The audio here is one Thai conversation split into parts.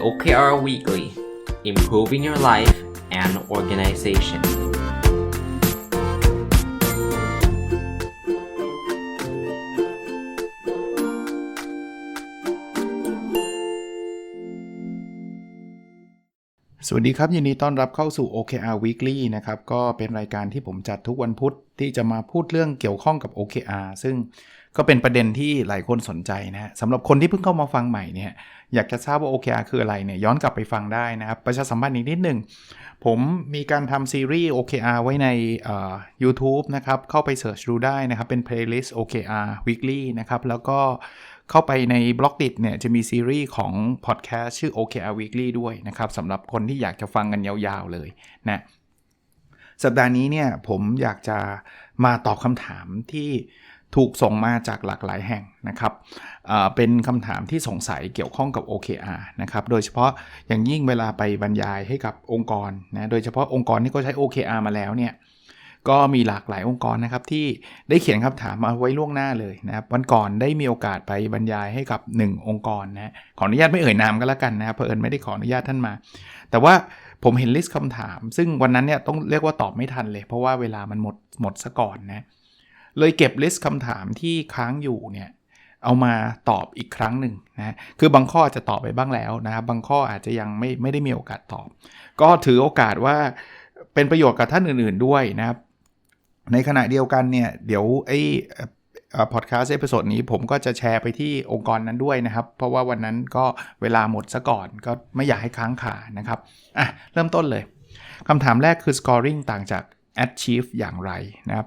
OKR Weekly Improving Your Life and Organization สวัสดีครับ ยินดีต้อนรับเข้าสู่ OKR Weekly นะครับ ก็เป็นรายการที่ผมจัดทุกวันพุธที่จะมาพูดเรื่องเกี่ยวข้องกับ OKR ซึ่ง ก็เป็นประเด็นที่หลายคนสนใจนะสำหรับคนที่เพิ่งเข้ามาฟังใหม่เนี่ยอยากจะทราบว่า OKR คืออะไรเนี่ยย้อนกลับไปฟังได้นะครับ ประชาสัมพันธ์อีกนิดหนึ่งผมมีการทำซีรีส์ OKR ไว้ในเอ่อ YouTube นะครับ เข้าไปเสิร์ชดูได้นะครับ เป็น playlist OKR Weekly นะครับ แล้วก็เข้าไปในบล็อกดิเนี่ยจะมีซีรีส์ของพอดแคสต์ชื่อ OKR Weekly ด้วยนะครับสำหรับคนที่อยากจะฟังกันยาวๆเลยนะสัปดาห์นี้เนี่ยผมอยากจะมาตอบคำถามที่ ถูกส่งมาจากหลากหลายแห่งนะครับเป็นคำถามที่สงสัยเกี่ยวข้องกับ OKR นะครับ โดยเฉพาะอย่างยิ่งเวลาไปบรรยายให้กับองค์กรนะ โดยเฉพาะองค์กรที่เขาใช้ OKR มาแล้วเนี่ย ก็มีหลากหลายองค์กรนะครับที่ได้เขียนคำถามมาไว้ล่วงหน้าเลยนะครับ วันก่อนได้มีโอกาสไปบรรยายให้กับ 1 องค์กรนะ ขออนุญาตไม่เอ่ยนามก็แล้วกันนะครับเพราะเอิญไม่ได้ขออนุญาตท่านมา แต่ว่าผมเห็นลิสต์คำถาม ซึ่งวันนั้นเนี่ยต้องเรียกว่าตอบไม่ทันเลย เพราะว่าเวลามันหมดหมดซะก่อนนะ เลยเก็บลิสต์คำถามที่ค้างอยู่เนี่ยเอามาตอบอีกครั้งหนึ่งนะคือบางข้ออาจจะตอบไปบ้างแล้วนะครับบางข้ออาจจะยังไม่ไม่ได้มีโอกาสตอบ ก็ถือโอกาสว่าเป็นประโยชน์กับท่านอื่น ๆด้วยนะครับ ในขณะเดียวกันเนี่ยเดี๋ยวไอ้พอดแคสต์เอพิโซดนี้ผมก็จะแชร์ไปที่องค์กรนั้นด้วยนะครับ เพราะว่าวันนั้นก็เวลาหมดซะก่อนก็ไม่อยากให้ค้างคานะครับอะเริ่มต้นเลยคำถามแรกคือ scoring ต่างจาก achieve อย่างไรนะครับ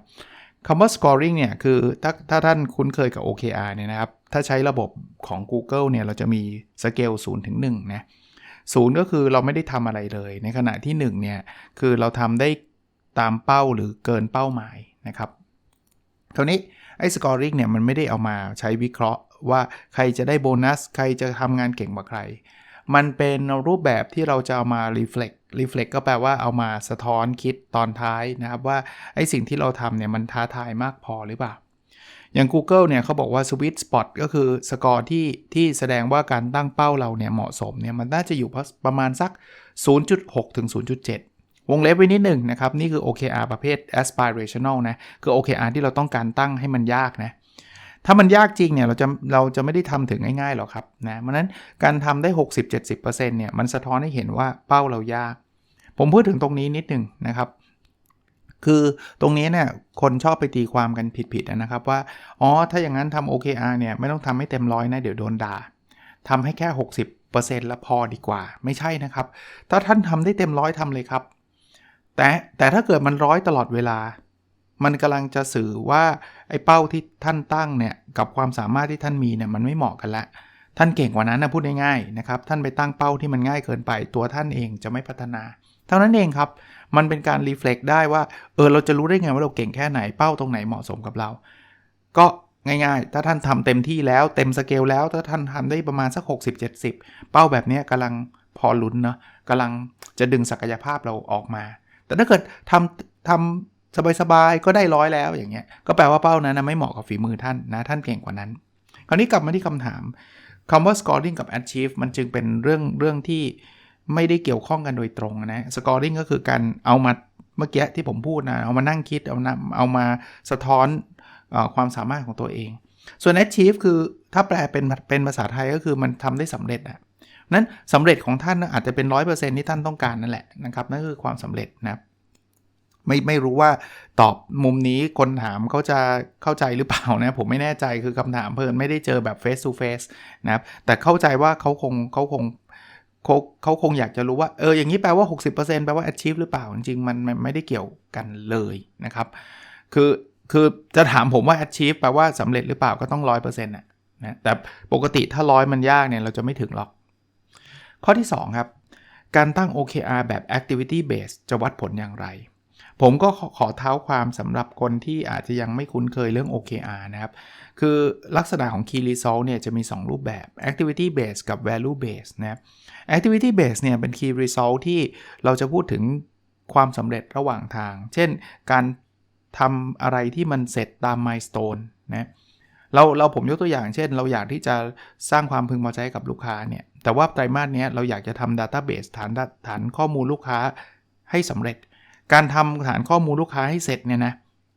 คำว่า scoring เนี่ยคือถ้าถ้าท่านคุ้นเคยกับ OKR เนี่ยนะครับ ถ้าใช้ระบบของ Google เนี่ยเราจะมีสเกล0ถึง1นะศูนย์ก็คือเราไม่ได้ทำอะไรเลย ในขณะที่ 1 เนี่ย คือเราทำได้ตามเป้าหรือเกินเป้าหมายนะครับคราวนี้ไอ้ scoring เนี่ยมันไม่ได้เอามาใช้วิเคราะห์ว่าใครจะได้โบนัส ใครจะทำงานเก่งกว่าใคร มันเป็นรูปแบบที่เราจะเอามา reflect reflect ก็แปลว่าเอามาสะท้อนคิดตอนท้ายนะครับว่าไอ้สิ่งที่เราทำเนี่ยมันท้าทายมากพอหรือเปล่า อย่าง Google เนี่ยเขาบอกว่า sweet spot ก็คือสกอร์ที่ที่แสดงว่าการตั้งเป้าเราเนี่ยเหมาะสมเนี่ยมันน่าจะอยู่ประมาณสัก 0.6 ถึง 0.7 วงเล็บไว้นิดหนึ่งนะครับ นี่คือ OKR ประเภท aspirational นะ คือ OKR ที่เราต้องการตั้งให้มันยากนะ ถ้ามันยากจริงเนี่ยเราจะเราจะไม่ได้ทำถึงง่ายๆหรอกครับนะเพราะนั้นการทำได้ 60-70%เนี่ยมันสะท้อนให้เห็นว่าเป้าเรายาก ผมพูดถึงตรงนี้นิดหนึ่งนะครับ คือตรงนี้เนี่ยคนชอบไปตีความกันผิดๆนะครับว่าอ๋อถ้าอย่างนั้นทำ OKR เนี่ยไม่ต้องทำให้เต็มร้อยนะเดี๋ยวโดนด่าทำให้แค่ 60%แล้วพอดีกว่า ไม่ใช่นะครับ ถ้าท่านทำได้เต็มร้อยทำเลยครับ แต่แต่ถ้าเกิดมันร้อยตลอดเวลา มันกำลังจะสื่อว่าไอ้เป้าที่ท่านตั้งเนี่ยกับความสามารถที่ท่านมีเนี่ยมันไม่เหมาะกันละ ท่านเก่งกว่านั้นนะพูดง่ายๆนะครับ ท่านไปตั้งเป้าที่มันง่ายเกินไป ตัวท่านเองจะไม่พัฒนา เท่านั้นเองครับ มันเป็นการรีเฟล็กได้ว่า เออเราจะรู้ได้ไงว่าเราเก่งแค่ไหน เป้าตรงไหนเหมาะสมกับเรา ก็ง่ายๆ ถ้าท่านทำเต็มที่แล้วเต็มสเกลแล้ว ถ้าท่านทำได้ประมาณสัก 60-70 เป้าแบบนี้กำลังพอลุ้นเนาะกำลังจะดึงศักยภาพเราออกมา แต่ถ้าเกิดทำทำ สบายๆก็ได้ร้อยแล้วอย่างเงี้ยก็แปลว่าเป้านั้นไม่เหมาะกับฝีมือท่านนะท่านเก่งกว่านั้น คราวนี้กลับมาที่คำถามคำว่า scoring กับ achieve มันจึงเป็นเรื่องเรื่องที่ไม่ได้เกี่ยวข้องกันโดยตรงนะ scoring ก็คือการเอามาเมื่อกี้ที่ผมพูดนะ เอามานั่งคิด เอานะเอามาสะท้อนอความสามารถของตัวเอง ส่วน achieve คือถ้าแปลเป็นเป็นภาษาไทยก็คือมันทำได้สำเร็จอะนั้นสำเร็จของท่านอาจจะเป็น 100%ที่ท่านต้องการนั่นแหละนะครับ นั่นคือความสำเร็จนะครับ ไม่ไม่รู้ว่าตอบมุมนี้คนถามเขาจะเข้าใจหรือเปล่านะ ผมไม่แน่ใจคือคำถามเพลินไม่ได้เจอแบบ face to face นะครับ แต่เข้าใจว่าเขาคงเขาคงเขาเขาคงอยากจะรู้ว่า เออ อย่างนี้แปลว่า 60%แปลว่า achieve หรือเปล่า จริงๆ มันไม่ได้เกี่ยวกันเลยนะครับ คือคือจะถามผมว่า achieve แปลว่าสำเร็จหรือเปล่าก็ต้อง100%นะนะแต่ปกติถ้าร้อยมันยากเนี่ยเราจะไม่ถึงหรอก ข้อที่ 2 ครับ การตั้ง OKR แบบ activity based จะวัดผลอย่างไร ผมก็ขอเท้าความสำหรับคนที่อาจจะยังไม่คุ้นเคยเรื่อง OKR นะครับ คือลักษณะของ Key Result เนี่ยจะมี 2 รูปแบบ Activity Based กับ Value Based นะครับ Activity Based เนี่ยเป็น Key Result ที่เราจะพูดถึงความสำเร็จระหว่างทาง เช่น การทำอะไรที่มันเสร็จตาม Milestone นะเราเราผมยกตัวอย่างเช่น เราอยากที่จะสร้างความพึงพอใจกับลูกค้าเนี่ยแต่ว่าไตรมาสเนี้ยเราอยากจะทำ Database ฐานฐานข้อมูลลูกค้าให้สำเร็จ การทำฐานข้อมูลลูกค้าให้เสร็จเนี่ยนะ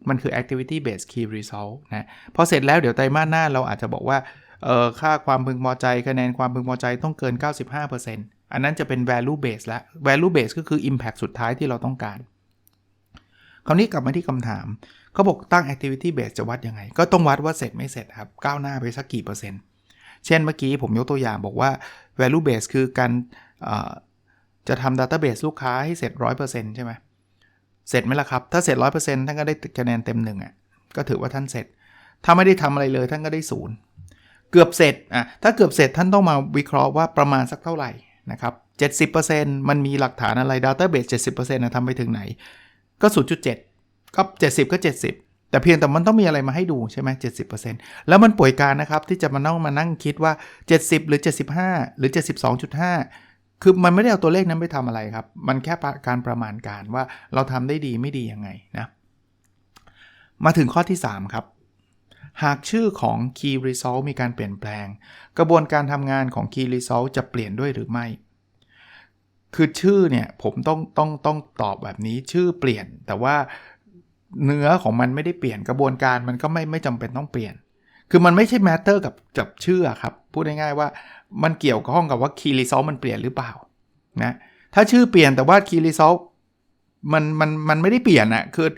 มันคือ activity based key result นะพอเสร็จแล้วเดี๋ยวไตรมาสหน้าเราอาจจะบอกว่าเออค่าความพึงพอใจคะแนนความพึงพอใจต้องเกิน 95%อันนั้นจะเป็น value based ละ value based ก็คือ impact สุดท้ายที่เราต้องการ คราวนี้กลับมาที่คำถามเขาบอกตั้ง activity based จะวัดยังไง ก็ต้องวัดว่าเสร็จไม่เสร็จครับ ก้าวหน้าไปสักกี่เปอร์เซ็นต์ เช่นเมื่อกี้ผมยกตัวอย่างบอกว่า value based คือการจะทำ database ลูกค้าให้เสร็จ 100%ใช่ไหม เสร็จไหมล่ะครับ ถ้าเสร็จ100%ท่านก็ได้คะแนนเต็มหนึ่งอะ ก็ถือว่าท่านเสร็จ ถ้าไม่ได้ทำอะไรเลยท่านก็ได้ศูนย์เกือบเสร็จอะถ้าเกือบเสร็จท่านต้องมาวิเคราะห์ว่าประมาณสักเท่าไหร่นะครับ70%มันมีหลักฐานอะไร database 70%นะทำไปถึงไหน ก็0.7ก็70ก็70แต่เพียงแต่มันต้องมีอะไรมาให้ดูใช่ไหม70%แล้วมันป่วยการนะครับที่จะมานั่งมานั่งคิดว่า70หรือ75หรือ72.5 คือมันไม่ได้เอาตัวเลขนั้นไปทำอะไรครับ มันแค่การประมาณการว่าเราทำได้ดีไม่ดียังไงนะ มาถึงข้อที่ 3 ครับ หากชื่อของ Key Result มีการเปลี่ยนแปลง กระบวนการทำงานของ Key Result จะเปลี่ยนด้วยหรือไม่ คือชื่อเนี่ยผมต้องต้องต้องตอบแบบนี้ชื่อเปลี่ยน แต่ว่าเนื้อของมันไม่ได้เปลี่ยนกระบวนการมันก็ไม่ไม่จำเป็นต้องเปลี่ยน คือมันไม่ใช่แมตเตอร์กับกับชื่อครับ พูดง่ายๆว่ามันเกี่ยวข้องกับว่าคีรีซอลมันเปลี่ยนหรือเปล่านะถ้าชื่อเปลี่ยนแต่ว่าคีรีซอลมันมันมันไม่ได้เปลี่ยนอะคือ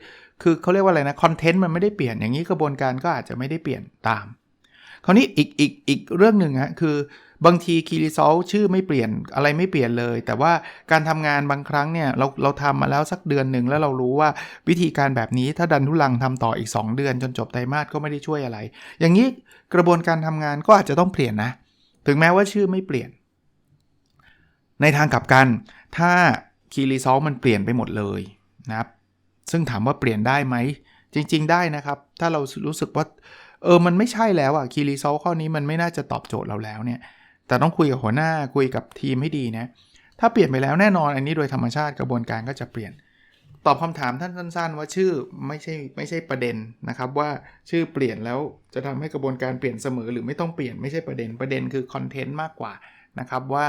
คือเขาเรียกว่าอะไรนะคอนเทนต์มันไม่ได้เปลี่ยนอย่างนี้กระบวนการก็อาจจะไม่ได้เปลี่ยนตาม คราวนี้อีกอีกอีกเรื่องหนึ่งฮะคือ บางที key result ชื่อไม่เปลี่ยนอะไรไม่เปลี่ยนเลย แต่ว่าการทำงานบางครั้งเนี่ยเราเราทำมาแล้วสักเดือนหนึ่งแล้วเรารู้ว่าวิธีการแบบนี้ถ้าดันทุลังทำต่ออีก 2 เดือนจนจบไตรมาสก็ไม่ได้ช่วยอะไร อย่างนี้กระบวนการทำงานก็อาจจะต้องเปลี่ยนนะ ถึงแม้ว่าชื่อไม่เปลี่ยน ในทางกลับกัน ถ้า key result มันเปลี่ยนไปหมดเลยนะครับซึ่งถามว่าเปลี่ยนได้ไหมจริง ๆ ได้นะครับ ถ้าเรารู้สึกว่าเออ มันไม่ใช่แล้วอะ key result ข้อนี้มันไม่น่าจะตอบโจทย์เราแล้วเนี่ย แต่ต้องคุยกับหัวหน้าคุยกับทีมให้ดีนะ ถ้าเปลี่ยนไปแล้วแน่นอนอันนี้โดยธรรมชาติกระบวนการก็จะเปลี่ยน ตอบคำถามท่านสั้น ๆ ว่าชื่อไม่ใช่ไม่ใช่ประเด็นนะครับ ว่าชื่อเปลี่ยนแล้วจะทำให้กระบวนการเปลี่ยนเสมอหรือไม่ต้องเปลี่ยนไม่ใช่ประเด็นประเด็นคือคอนเทนต์มากกว่านะครับว่า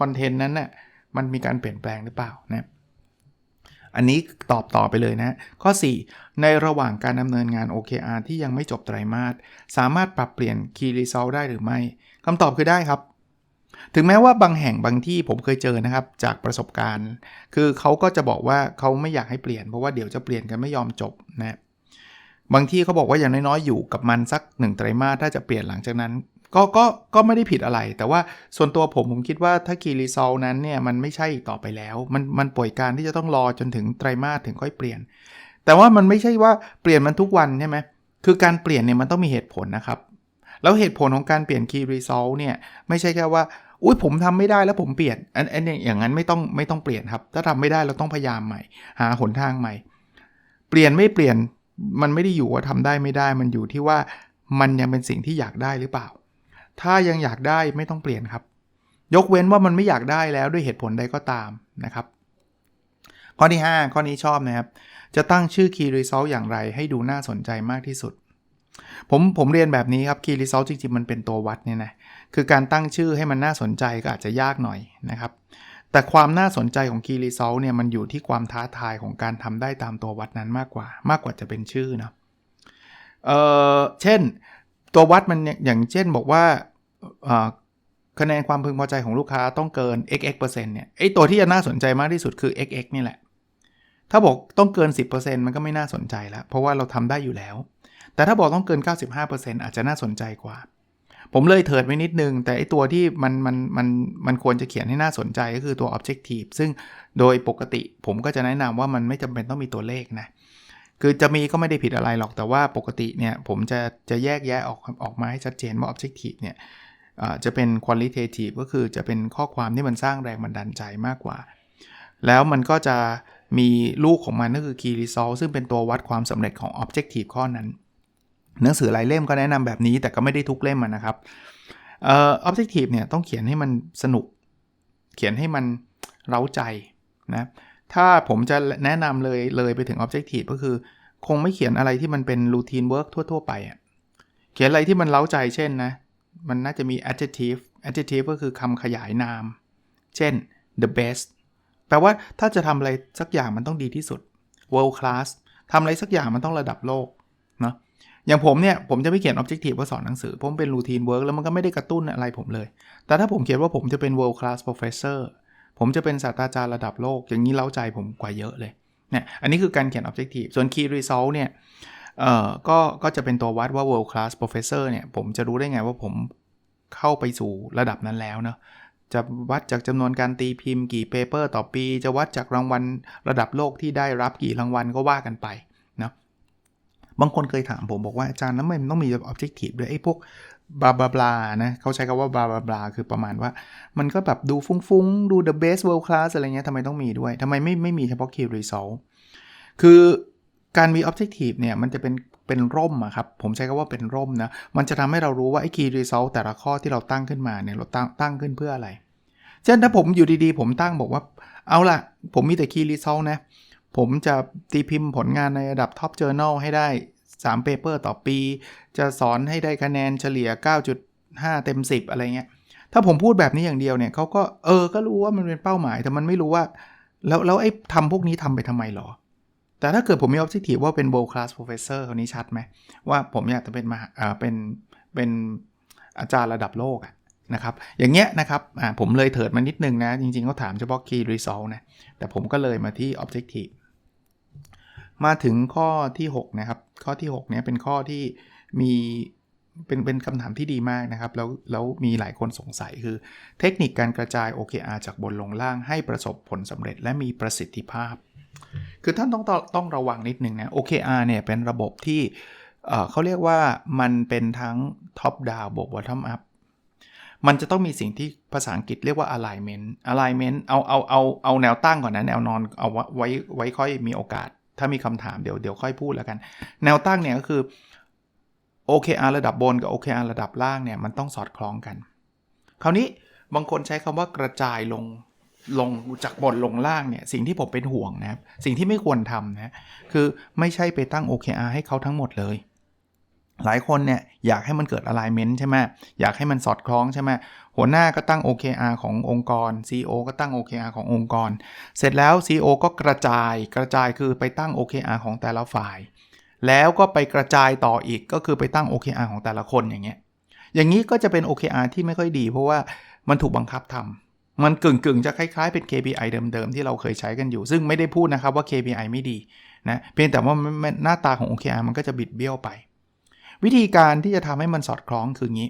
คอนเทนต์นั้นน่ะมันมีการเปลี่ยนแปลงหรือเปล่านะอันนี้ตอบต่อไปเลยนะ ข้อ 4 ในระหว่างการดำเนินงาน OKR ที่ยังไม่จบไตรมาส สามารถปรับเปลี่ยน Key Result ได้หรือไม่ คำตอบคือได้ครับ ถึงแม้ว่าบางแห่งบางที่ผมเคยเจอนะครับ จากประสบการณ์ คือเขาก็จะบอกว่าเขาไม่อยากให้เปลี่ยนเพราะว่าเดี๋ยวจะเปลี่ยนกันไม่ยอมจบนะบางที่เขาบอกว่าอย่างน้อยๆอยู่กับมันสักหนึ่งไตรมาสถ้าจะเปลี่ยนหลังจากนั้นก็ก็ก็ไม่ได้ผิดอะไร แต่ว่าส่วนตัวผมผมคิดว่าถ้า Key Result นั้นเนี่ยมันไม่ใช่อีกต่อไปแล้ว มันมันป่วยการที่จะต้องรอจนถึงไตรมาสถึงค่อยเปลี่ยน แต่ว่ามันไม่ใช่ว่าเปลี่ยนมันทุกวันใช่ไหมคือการเปลี่ยนเนี่ยมันต้องมีเหตุผลนะครับ แล้วเหตุผลของการเปลี่ยน Key Result เนี่ย ไม่ใช่แค่ว่า อุ้ยผมทำไม่ได้แล้วผมเปลี่ยน อันอันอย่างนั้นไม่ต้องไม่ต้องเปลี่ยนครับ ถ้าทำไม่ได้เราต้องพยายามใหม่ หาหนทางใหม่ เปลี่ยนไม่เปลี่ยนมันไม่ได้อยู่ว่าทำได้ไม่ได้ มันอยู่ที่ว่ามันยังเป็นสิ่งที่อยากได้หรือเปล่า ถ้ายังอยากได้ไม่ต้องเปลี่ยนครับ ยกเว้นว่ามันไม่อยากได้แล้วด้วยเหตุผลใดก็ตามนะครับ ข้อที่ 5 ข้อนี้ชอบนะครับ จะตั้งชื่อ Key Result อย่างไรให้ดูน่าสนใจมากที่สุด ผมผมเรียนแบบนี้ครับ Key Result จริงๆ มันเป็นตัววัดเนี่ยนะคือการตั้งชื่อให้มันน่าสนใจก็อาจจะยากหน่อยนะครับ แต่ความน่าสนใจของ Key Result เนี่ยมันอยู่ที่ความท้าทายของการทำได้ตามตัววัดนั้นมากกว่า มากกว่าจะเป็นชื่อนะเออเช่นตัววัดมันอย่างเช่นบอกว่าคะแนนความพึงพอใจของลูกค้าต้องเกิน xx เปอร์เซ็นต์เนี่ยไอตัวที่จะน่าสนใจมากที่สุดคือ xx นี่แหละ ถ้าบอกต้องเกิน 10%มันก็ไม่น่าสนใจแล้ว เพราะว่าเราทำได้อยู่แล้ว แต่ถ้าบอกต้องเกิน 95%อาจจะน่าสนใจกว่า ผมเลยเถิดไว้นิดนึง แต่ไอตัวที่มันมันมันมันควรจะเขียนให้น่าสนใจก็คือตัว objective ซึ่งโดยปกติผมก็จะแนะนำว่ามันไม่จำเป็นต้องมีตัวเลขนะคือจะมีก็ไม่ได้ผิดอะไรหรอกแต่ว่าปกติเนี่ยผมจะจะแยกแยะออกออกมาให้ชัดเจนว่า objective เนี่ยจะเป็น qualitative ก็คือจะเป็นข้อความที่มันสร้างแรงบันดาลใจมากกว่า แล้วมันก็จะมีลูกของมันก็คือ key result ซึ่งเป็นตัววัดความสำเร็จของ objective ข้อนั้น หนังสือหลายเล่มก็แนะนำแบบนี้แต่ก็ไม่ได้ทุกเล่มนะครับเอ่อ objective เนี่ยต้องเขียนให้มันสนุก เขียนให้มันเร้าใจนะถ้าผมจะแนะนำเลยเลยไปถึง objective ก็คือ คงไม่เขียนอะไรที่มันเป็น routine work ทั่ว ๆ ไปอะเขียนอะไรที่มันเร้าใจเช่นนะ มันน่าจะมี adjective adjective ก็คือคำขยายนาม เช่น the best แปลว่าถ้าจะทำอะไรสักอย่างมันต้องดีที่สุด world class ทำอะไรสักอย่างมันต้องระดับโลก อย่างผมเนี่ยผมจะไม่เขียน objective ว่าสอนหนังสือ ผมเป็น routine work แล้วมันก็ไม่ได้กระตุ้นอะไรผมเลย แต่ถ้าผมเขียนว่าผมจะเป็น world class professor ผมจะเป็นศาสตราจารย์ระดับโลก อย่างนี้เล้าใจผมกว่าเยอะเลยเนี่ยอันนี้คือการเขียน objective ส่วน key result เนี่ยเอ่อก็ก็จะเป็นตัววัดว่า world class professor เนี่ยผมจะรู้ได้ไงว่าผมเข้าไปสู่ระดับนั้นแล้วเนาะจะวัดจากจำนวนการตีพิมพ์กี่เปเปอร์ต่อปี จะวัดจากรางวัลระดับโลกที่ได้รับกี่รางวัลก็ว่ากันไป บางคนเคยถามผมบอกว่าอาจารย์แล้วมันต้องมี objective ด้วยไอ้พวกบลาบลาบลานะเขาใช้คำว่าบลาบลาบลาคือประมาณว่า มันก็แบบดูฟุ้งๆ ดู the best world class อะไรเงี้ยทำไมต้องมีด้วยทำไมไม่ไม่มีเฉพาะ key result คือการมี objective เนี่ย มันจะเป็นเป็นร่มอะครับ ผมใช้คำว่าเป็นร่มนะ มันจะทำให้เรารู้ว่าไอ้ key result แต่ละข้อที่เราตั้งขึ้นมาเนี่ย เราตั้งตั้งขึ้นเพื่ออะไร เช่นถ้าผมอยู่ดีๆ ผมตั้งบอกว่า เอาล่ะ ผมมีแต่ key result นะ ผมจะตีพิมพ์ผลงานในระดับ top journal ให้ได้ 3 paper ต่อปี จะสอนให้ได้คะแนนเฉลี่ย 9.5 เต็ม 10 อะไรเงี้ย ถ้าผมพูดแบบนี้อย่างเดียวเนี่ยเขาก็เออ ก็รู้ว่ามันเป็นเป้าหมาย แต่มันไม่รู้ว่า แล้วแล้วไอ้ทำพวกนี้ทำไปทำไมหรอ แต่ถ้าเกิดผมมี objective ว่าเป็น world class professor คนนี้ชัดไหมว่าผมอยากจะเป็นมาเอ่อเป็นเป็นอาจารย์ระดับโลกอะนะครับ อย่างเงี้ยนะครับอ่าผมเลยเถิดมานิดนึงนะ จริงๆเขาถามเฉพาะ key result นะ แต่ผมก็เลยมาที่ objective มาถึงข้อที่ 6 นะครับ ข้อที่ 6 เนี้ยเป็นข้อที่มีเป็นเป็นคำถามที่ดีมากนะครับ แล้วแล้วมีหลายคนสงสัยคือ เทคนิคการกระจาย OKR จากบนลงล่างให้ประสบผลสำเร็จและมีประสิทธิภาพ คือท่านต้องต้องต้องระวังนิดนึงนะ OKR เนี่ยเป็นระบบที่เอ่อเขาเรียกว่ามันเป็นทั้ง top down บวก bottom up มันจะต้องมีสิ่งที่ภาษาอังกฤษเรียกว่า alignment alignment เอาเอาเอาเอาแนวตั้งก่อนนะแนวนอนเอาไว้ไว้ค่อยมีโอกาส ถ้ามีคำถามเดี๋ยวเดี๋ยวค่อยพูดแล้วกัน แนวตั้งเนี่ยก็คือ OKR ระดับบนกับ OKR ระดับล่างเนี่ยมันต้องสอดคล้องกัน คราวนี้บางคนใช้คำว่ากระจายลงลงจากบนลงล่างเนี่ยสิ่งที่ผมเป็นห่วงนะครับ สิ่งที่ไม่ควรทำนะคือไม่ใช่ไปตั้ง OKR ให้เขาทั้งหมดเลย หลายคนเนี่ยอยากให้มันเกิด alignment ใช่ไหมอยากให้มันสอดคล้องใช่ไหมหัวหน้าก็ตั้ง OKR ขององค์กร CEO ก็ตั้ง OKR ขององค์กร เสร็จแล้ว CEO ก็กระจายกระจายคือไปตั้ง OKR ของแต่ละฝ่าย แล้วก็ไปกระจายต่ออีกก็คือไปตั้ง OKR ของแต่ละคนอย่างเงี้ยอย่างนี้ก็จะเป็น OKR ที่ไม่ค่อยดี เพราะว่ามันถูกบังคับทำมันกึ่งกึ่งๆ จะคล้ายๆเป็น KPI เดิมๆ ที่เราเคยใช้กันอยู่ ซึ่งไม่ได้พูดนะครับว่า KPI ไม่ดีนะเพียงแต่ว่าหน้าตาของ OKR มันก็จะบิดเบี้ยวไป วิธีการที่จะทำให้มันสอดคล้องคืองี้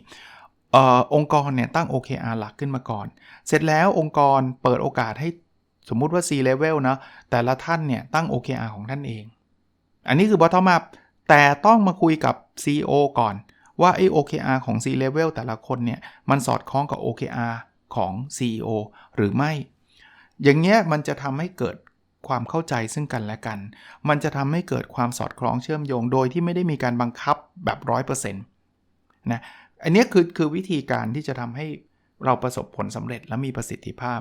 ออองค์กรเนี่ยตั้ง OKR หลักขึ้นมาก่อน เสร็จแล้วองค์กรเปิดโอกาสให้สมมุติว่า C level นะแต่ละท่านเนี่ยตั้ง OKR ของท่านเอง อันนี้คือ bottom up แต่ต้องมาคุยกับ CEO ก่อน ว่าไอ้ OKR ของ C level แต่ละคนเนี่ยมันสอดคล้องกับ OKR ของ CEO หรือไม่ อย่างเงี้ยมันจะทำให้เกิด ความเข้าใจซึ่งกันและกัน มันจะทำให้เกิดความสอดคล้องเชื่อมโยง โดยที่ไม่ได้มีการบังคับแบบ 100%นะอันนี้คือคือวิธีการที่จะทำให้เราประสบผลสำเร็จและมีประสิทธิภาพ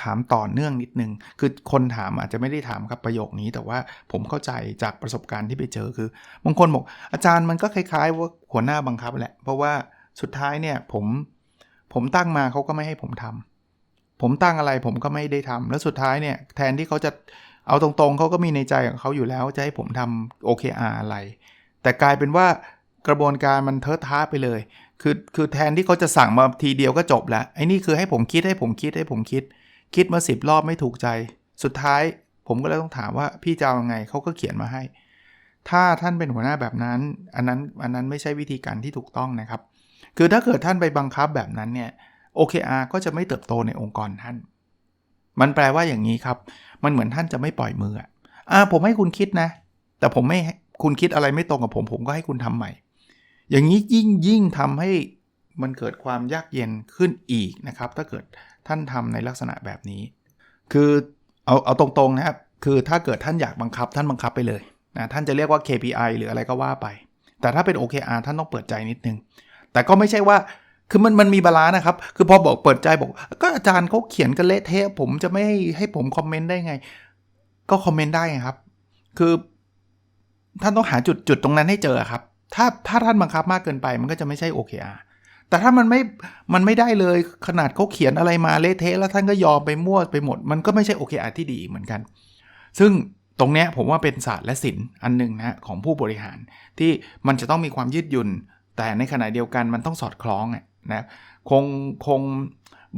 ถามต่อเนื่องนิดนึง คือคนถามอาจจะไม่ได้ถามครับประโยคนี้ แต่ว่าผมเข้าใจจากประสบการณ์ที่ไปเจอคือบางคนบอกอาจารย์มันก็คล้ายๆ ว่าหัวหน้าบังคับแหละ เพราะว่าสุดท้ายเนี่ยผมผมตั้งมาเขาก็ไม่ให้ผมทำ ผมตั้งอะไรผมก็ไม่ได้ทำแล้วสุดท้ายเนี่ยแทนที่เขาจะเอาตรงๆ เขาก็มีในใจของเขาอยู่แล้วจะให้ผมทำ OKR อะไร แต่กลายเป็นว่ากระบวนการมันเทิดท้าไปเลย คือคือแทนที่เขาจะสั่งมาทีเดียวก็จบแล้วไอ้นี่คือให้ผมคิดให้ผมคิดให้ผมคิด คิดมาสิบรอบไม่ถูกใจ สุดท้ายผมก็เลยต้องถามว่าพี่จะเอายังไงเขาก็เขียนมาให้ ถ้าท่านเป็นหัวหน้าแบบนั้น อันนั้นอันนั้นไม่ใช่วิธีการที่ถูกต้องนะครับ คือถ้าเกิดท่านไปบังคับแบบนั้นเนี่ย OKR ก็จะไม่เติบโตในองค์กรท่าน มันแปลว่าอย่างนี้ครับ มันเหมือนท่านจะไม่ปล่อยมืออ่าผมให้คุณคิดนะ แต่ผมไม่ให้คุณคิดอะไรไม่ตรงกับผม ผมก็ให้คุณทำใหม่ อย่างนี้ยิ่งยิ่งทำให้มันเกิดความยากเย็นขึ้นอีกนะครับ ถ้าเกิดท่านทำในลักษณะแบบนี้ คือเอาเอาตรงๆนะครับ คือถ้าเกิดท่านอยากบังคับท่านบังคับไปเลยนะท่านจะเรียกว่า KPI หรืออะไรก็ว่าไป แต่ถ้าเป็น OKR ท่านต้องเปิดใจนิดนึง แต่ก็ไม่ใช่ว่า คือมันมันมีบาลานะครับ คือพอบอกเปิดใจบอก ก็อาจารย์เขาเขียนกันเละเทะผมจะไม่ให้ให้ผมคอมเมนต์ได้ไง ก็คอมเมนต์ได้ครับ คือท่านต้องหาจุดจุดตรงนั้นให้เจอครับ ถ้าถ้าท่านบังคับมากเกินไปมันก็จะไม่ใช่ OKR แต่ถ้ามันไม่มันไม่ได้เลยขนาดเขาเขียนอะไรมาเละเทะแล้วท่านก็ยอมไปมั่วไปหมด มันก็ไม่ใช่ OKR ที่ดีเหมือนกัน ซึ่งตรงเนี้ยผมว่าเป็นศาสตร์และศิลป์อันหนึ่งนะของผู้บริหารที่มันจะต้องมีความยืดหยุ่น แต่ในขณะเดียวกันมันต้องสอดคล้องอะ นะคงคง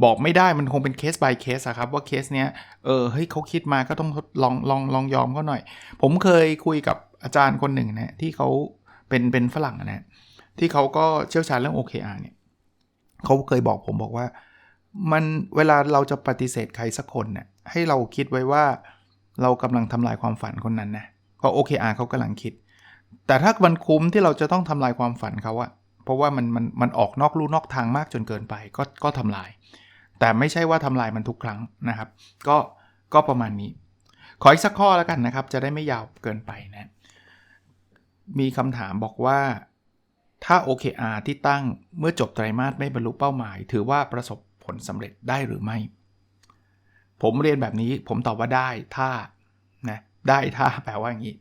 บอกไม่ได้มันคงเป็นเคส by เคสอะครับว่าเคสเนี้ยเออเฮ้ยเขาคิดมาก็ต้องทดลองลองลองยอมเขาหน่อย ผมเคยคุยกับอาจารย์คนหนึ่งนะที่เขาเป็นเป็นฝรั่งนะที่เขาก็เชี่ยวชาญเรื่อง OKR เนี่ยเขาเคยบอกผมบอกว่า มันเวลาเราจะปฏิเสธใครสักคนเนี่ยให้เราคิดไว้ว่าเรากำลังทำลายความฝันคนนั้นนะก็ OKR เขากำลังคิด แต่ถ้ามันคุ้มที่เราจะต้องทำลายความฝันเขาอะ เพราะว่ามันมันมันออกนอกลู่นอกทางมากจนเกินไปก็ก็ทำลาย แต่ไม่ใช่ว่าทำลายมันทุกครั้งนะครับ ก็ก็ประมาณนี้ ขออีกสักข้อแล้วกันนะครับ จะได้ไม่ยาวเกินไปนะมีคำถามบอกว่าถ้า OKR ที่ตั้งเมื่อจบไตรมาสไม่บรรลุเป้าหมาย ถือว่าประสบผลสำเร็จได้หรือไม่ ผมเรียนแบบนี้ผมตอบว่าได้ถ้านะได้ถ้าแปลว่าอย่างนี้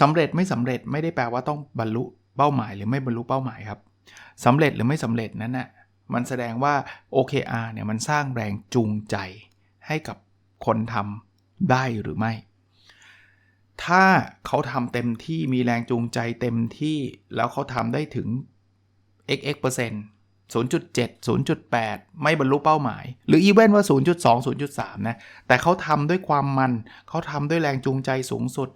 สำเร็จไม่สำเร็จไม่ได้แปลว่าต้องบรรลุ เป้าหมายหรือไม่บรรลุเป้าหมายครับสำเร็จหรือไม่สำเร็จนั้นนะ่ะมันแสดงว่า OKR เนี่ยมันสร้างแรงจูงใจให้กับคนทำได้หรือไม่ ถ้าเขาทำเต็มที่มีแรงจูงใจเต็มที่แล้วเขาทำได้ถึง xx เปอร์เซ็นต์0.7 0.8 ไม่บรรลุเป้าหมาย หรืออีเวนว่า 0.2 0.3 นะ แต่เขาทำด้วยความมัน เขาทำด้วยแรงจูงใจสูงสุด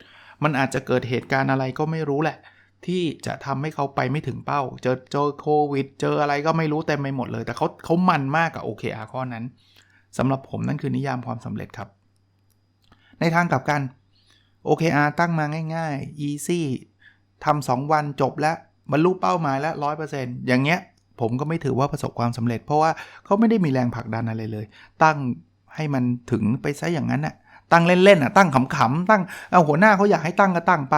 มันอาจจะเกิดเหตุการณ์อะไรก็ไม่รู้แหละ ที่จะทำให้เขาไปไม่ถึงเป้า เจอเจอโควิด เจออะไรก็ไม่รู้เต็มไปหมดเลย แต่เขาเขามันมากกับ OKR ข้อนั้นสำหรับผมนั่นคือนิยามความสำเร็จครับ ในทางกลับกัน OKR ตั้งมาง่าย ๆ easy ทำสองวันจบแล้วบรรลุเป้าหมายแล้วร้อยเปอร์เซ็นต์อย่างเงี้ย ผมก็ไม่ถือว่าประสบความสำเร็จ เพราะว่าเขาไม่ได้มีแรงผลักดันอะไรเลย ตั้งให้มันถึงไปซะอย่างนั้นน่ะตั้งเล่นๆอะตั้งขำๆตั้งเอาหัวหน้าเขาอยากให้ตั้งก็ตั้งไป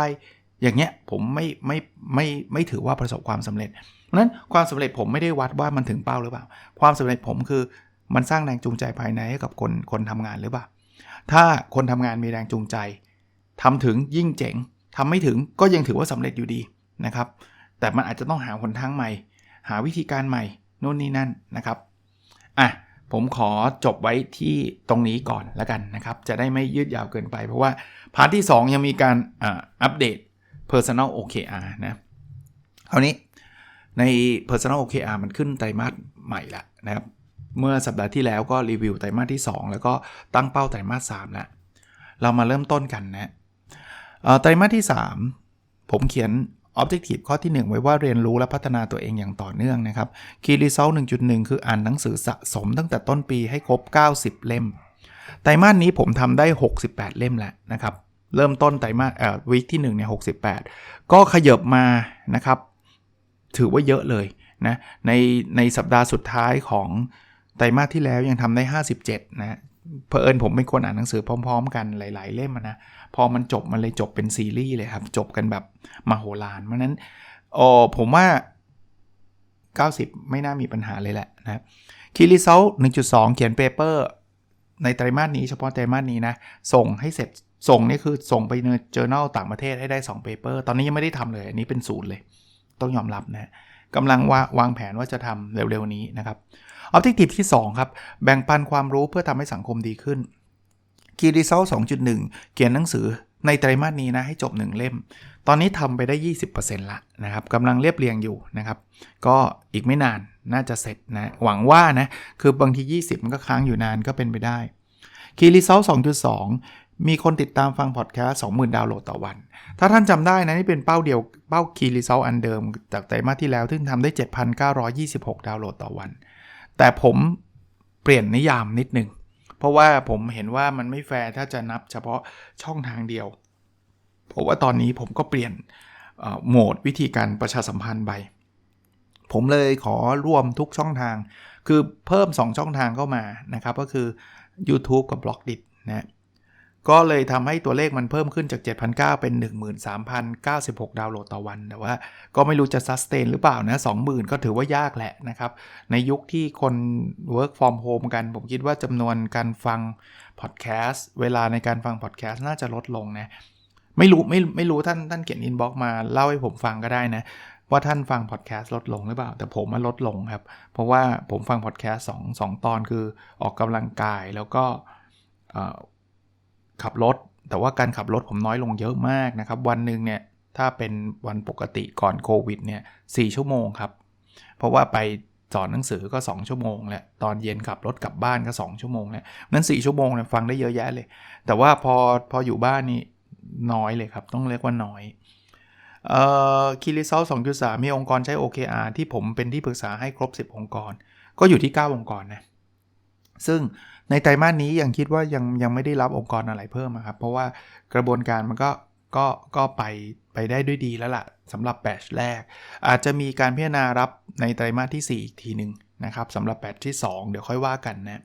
อย่างเงี้ยผมไม่ไม่ไม่ไม่ถือว่าประสบความสำเร็จเพราะนั้นความสำเร็จผมไม่ได้วัดว่ามันถึงเป้าหรือเปล่า ความสำเร็จผมคือมันสร้างแรงจูงใจภายในให้กับคนคนทำงานหรือเปล่า ถ้าคนทำงานมีแรงจูงใจทำถึงยิ่งเจ๋งทำไม่ถึงก็ยังถือว่าสำเร็จอยู่ดีนะครับ แต่มันอาจจะต้องหาหนทางใหม่ หาวิธีการใหม่นู่นนี่นั่นนะครับอะผมขอจบไว้ที่ตรงนี้ก่อนแล้วกันนะครับ จะได้ไม่ยืดยาวเกินไป เพราะว่าพาร์ทที่ 2 ยังมีการอัปเดต Personal OKR นะคราวนี้ใน Personal OKR มันขึ้นไตรมาสใหม่ละนะครับ เมื่อสัปดาห์ที่แล้วก็รีวิวไตรมาสที่ 2 แล้วก็ตั้งเป้าไตรมาส3แล้วเรามาเริ่มต้นกันนะไตรมาสที่ 3 ผมเขียน Objective ข้อที่ 1 ไว้ว่าเรียนรู้และพัฒนาตัวเองอย่างต่อเนื่องนะครับ Key Result 1.1 คืออ่านหนังสือสะสมตั้งแต่ต้นปีให้ครบ 90 เล่ม ไตรมาสนี้ผมทำได้ 68 เล่มแล้วนะครับ เริ่มต้นไตรมาสเอ่อวีคที่1เนี่ย68ก็ขยบมานะครับ ถือว่าเยอะเลยนะในในสัปดาห์สุดท้ายของไตรมาสที่แล้วยังทำได้ 57 นะเพอเอิญผมเป็นคนอ่านหนังสือพร้อม ๆ กันหลาย ๆ เล่มนะ พอมันจบมันเลยจบเป็นซีรีส์เลยครับ จบกันแบบมโหฬารเพราะนั้นโอ้ผมว่า 90 ไม่น่ามีปัญหาเลยแหละนะคีรีเซล1.2 เขียนเปเปอร์ในไตรมาสนี้เฉพาะไตรมาสนี้นะ ส่งให้เสร็จ ส่งนี่คือส่งไปใน journal ต่างประเทศให้ได้ 2 paper ตอนนี้ยังไม่ได้ทำเลย อันนี้เป็นศูนย์เลย ต้องยอมรับนะกำลังวาวางแผนว่าจะทำเร็วๆนี้นะครับ Objective ที่ 2 ครับ แบ่งปันความรู้เพื่อทำให้สังคมดีขึ้น Key Result 2.1 เขียนหนังสือในไตรมาสนี้นะให้จบ 1 เล่ม ตอนนี้ทำไปได้ 20%ละนะครับกำลังเรียบเรียงอยู่นะครับ ก็อีกไม่นานน่าจะเสร็จนะ หวังว่านะ คือบางที 20 มันก็ค้างอยู่นานก็เป็นไปได้ Key Result 2.2 มีคนติดตามฟังพอดแคสต์20,000 ดาวน์โหลดต่อวัน ถ้าท่านจำได้นะนี่เป็นเป้าเดียวเป้า Key Result อันเดิม จากไตรมาสที่แล้วซึ่งทำได้ 7,926 ดาวน์โหลดต่อวัน แต่ผมเปลี่ยนนิยามนิดนึง เพราะว่าผมเห็นว่ามันไม่แฟร์ถ้าจะนับเฉพาะช่องทางเดียว เพราะว่าตอนนี้ผมก็เปลี่ยนโหมดวิธีการประชาสัมพันธ์ไป ผมเลยขอรวมทุกช่องทาง คือเพิ่ม 2 ช่องทางเข้ามานะครับ ก็คือ YouTube กับ b l o g d i t นะ ก็เลยทำให้ตัวเลขมันเพิ่มขึ้นจาก 7,900 เป็น 13,096 ดาวน์โหลดต่อวัน แต่ว่าก็ไม่รู้จะซัสเตนหรือเปล่านะ 20,000 ก็ถือว่ายากแหละนะครับ ในยุคที่คน work from home กัน ผมคิดว่าจำนวนการฟังพอดแคสต์เวลาในการฟังพอดแคสต์น่าจะลดลงนะ ไม่รู้ไม่ไม่รู้ท่านท่านเขียนอินบ็อกมาเล่าให้ผมฟังก็ได้นะ ว่าท่านฟังพอดแคสต์ลดลงหรือเปล่า แต่ผมมันลดลงครับ เพราะว่าผมฟังพอดแคสต์สองสองตอนคือออกกำลังกายแล้วก็ ขับรถ แต่ว่าการขับรถผมน้อยลงเยอะมากนะครับ วันหนึ่งเนี่ยถ้าเป็นวันปกติก่อนโควิดเนี่ยสชั่วโมงครับ เพราะว่าไปสอนหนังสือก็ 2 ชั่วโมงแหละ ตอนเย็นขับรถกลับบ้านก็ 2 ชั่วโมงแหละนั้น4ชั่วโมงเนี่ยฟังได้เยอะแยะเลย แต่ว่าพอพออยู่บ้านนี่น้อยเลยครับ ต้องเรียกว่าน้อยเอ่อคีรีเซล2.3มีองค์กรใช้ OKR ที่ผมเป็นที่ปรึกษาให้ครบ 10 องค์กร ก็อยู่ที่ 9 องค์กรนะ ซึ่ง ในไตรมาสนี้ยังคิดว่ายังยังไม่ได้รับองค์กรอะไรเพิ่มอะครับ เพราะว่ากระบวนการมันก็ก็ก็ไปไปได้ด้วยดีแล้วล่ะสำหรับแบชแรก อาจจะมีการพิจารณารับในไตรมาสที่ 4 อีกทีหนึ่งนะครับสำหรับแบตที่ 2 เดี๋ยวค่อยว่ากันนะ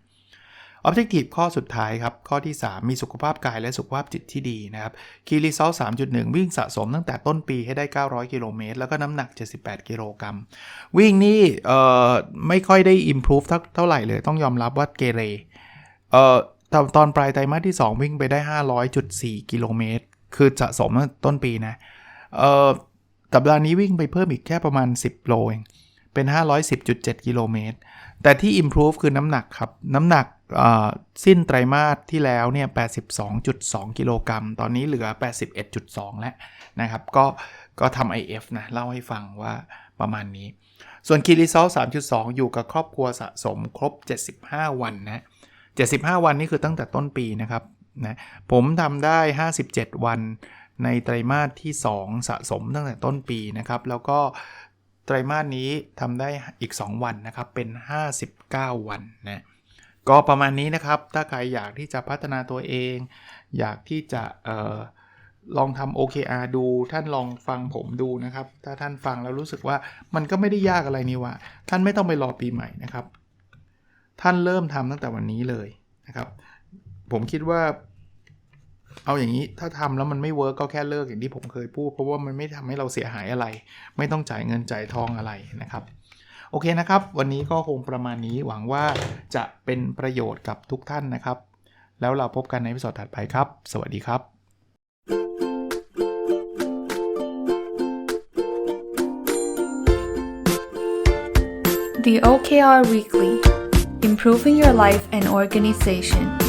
Objective ข้อสุดท้ายครับ ข้อที่ 3 มีสุขภาพกายและสุขภาพจิตที่ดีนะครับ Key Result 3.1 วิ่งสะสมตั้งแต่ต้นปีให้ได้ 900 กิโลเมตร แล้วก็น้ำหนัก 78 กิโลกรัมวิ่งนี่เอ่อไม่ค่อยได้ improve เท่าไหร่เลย ต้องยอมรับว่าเกเร เอ่อตอนตอนปลายไตรมาสที่ 2 วิ่งไปได้ 500.4 กิโลเมตร คือสะสมตั้งต้นปีนะ เอ่อสัปดาห์นี้วิ่งไปเพิ่มอีกแค่ประมาณ 10 โลเองเป็น 510.7 กิโลเมตร แต่ที่ improve คือน้ำหนักครับ น้ำหนักสิ้นไตรมาสที่แล้วเนี่ย 82.2 กิโลกรัม ตอนนี้เหลือ 81.2 แล้วนะครับ ก็ก็ทำ IF นะ เล่าให้ฟังว่าประมาณนี้ ส่วนคีรีซอล3.2 อยู่กับครอบครัวสะสมครบ 75 วันนะ 75 วันนี่คือตั้งแต่ต้นปีนะครับนะผมทำได้ 57 วันในไตรมาสที่ 2 สะสมตั้งแต่ต้นปีนะครับ แล้วก็ไตรมาสนี้ทำได้อีก 2 วันนะครับ เป็น 59 วันนะก็ประมาณนี้นะครับ ถ้าใครอยากที่จะพัฒนาตัวเอง อยากที่จะออลองทำ OKR ดู ท่านลองฟังผมดูนะครับ ถ้าท่านฟังแล้วรู้สึกว่ามันก็ไม่ได้ยากอะไรนี่ว่า ท่านไม่ต้องไปรอปีใหม่นะครับ ท่านเริ่มทำตั้งแต่วันนี้เลยนะครับ ผมคิดว่า เอาอย่างนี้ถ้าทำแล้วมันไม่เวิร์กก็แค่เลิกอย่างที่ผมเคยพูด เพราะว่ามันไม่ทำให้เราเสียหายอะไร ไม่ต้องจ่ายเงินจ่ายทองอะไรนะครับ โอเคนะครับ วันนี้ก็คงประมาณนี้หวังว่าจะเป็นประโยชน์กับทุกท่านนะครับ แล้วเราพบกันในวิดีโอถัดไปครับ สวัสดีครับ The OKR Weekly Improving Your Life and Organization